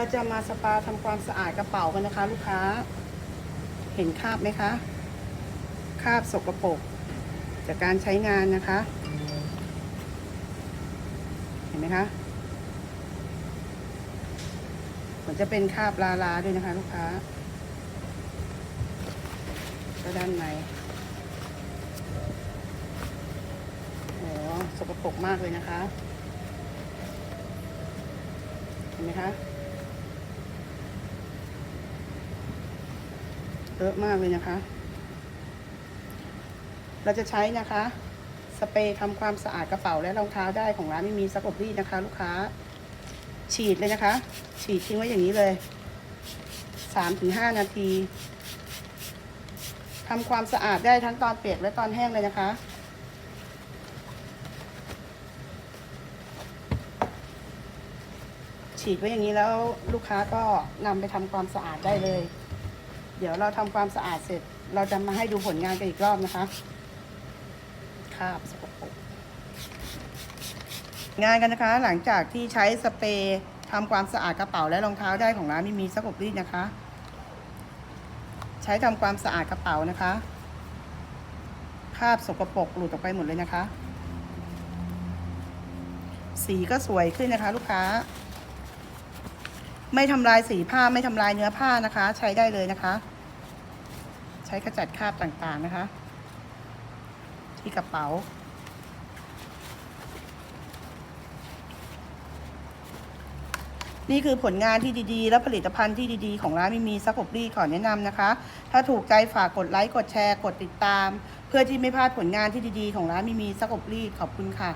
เราจะมาสปาทำความสะอาดกระเป๋ากันนะคะ ลูกค้า เห็นคราบไหมคะ คราบสกปรกจากการใช้งานนะคะ เห็นไหมคะเหมือนจะเป็นคราบลาลาด้วยนะคะ ลูกค้า ก็ด้านในโอ้สกปรกมากเลยนะคะ เห็นไหมคะ เยอะมากเลยนะคะ เราจะใช้นะคะ สเปรย์ทำความสะอาดกระเป๋าและรองเท้าได้ของร้านไม่มีซักอบรีดนะคะ ลูกค้า ฉีดเลยนะคะ ฉีดทิ้งไว้อย่างนี้เลยสามถึงห้านาทีทำความสะอาดได้ทั้งตอนเปียกและตอนแห้งเลยนะคะฉีดไว้อย่างนี้แล้วลูกค้าก็นำไปทำความสะอาดได้เลย เดี๋ยวเราทำความสะอาดเสร็จ เราจะมาให้ดูผลงานกันอีกรอบนะคะคราบสกปรกงานกันนะคะ หลังจากที่ใช้สเปรย์ทำความสะอาดกระเป๋าและรองเท้าได้ของร้านไม่มีซักอบรีดนะคะ ใช้ทำความสะอาดกระเป๋านะคะคราบสกปรกหลุดออกไปหมดเลยนะคะ สีก็สวยขึ้นนะคะ ลูกค้า ไม่ทำลายสีผ้าไม่ทำลายเนื้อผ้านะคะ ใช้ได้เลยนะคะ ใช้ขจัดคราบต่างๆนะคะ ที่กระเป๋า นี่คือผลงานที่ดีๆ และผลิตภัณฑ์ที่ดีๆ ของร้านมิมีซักอบรีขอแนะนำนะคะ ถ้าถูกใจฝากกดไลค์ กดแชร์ กดติดตาม เพื่อที่ไม่พลาดผลงานที่ดีๆ ของร้านมิมีซักอบรีขอบคุณค่ะ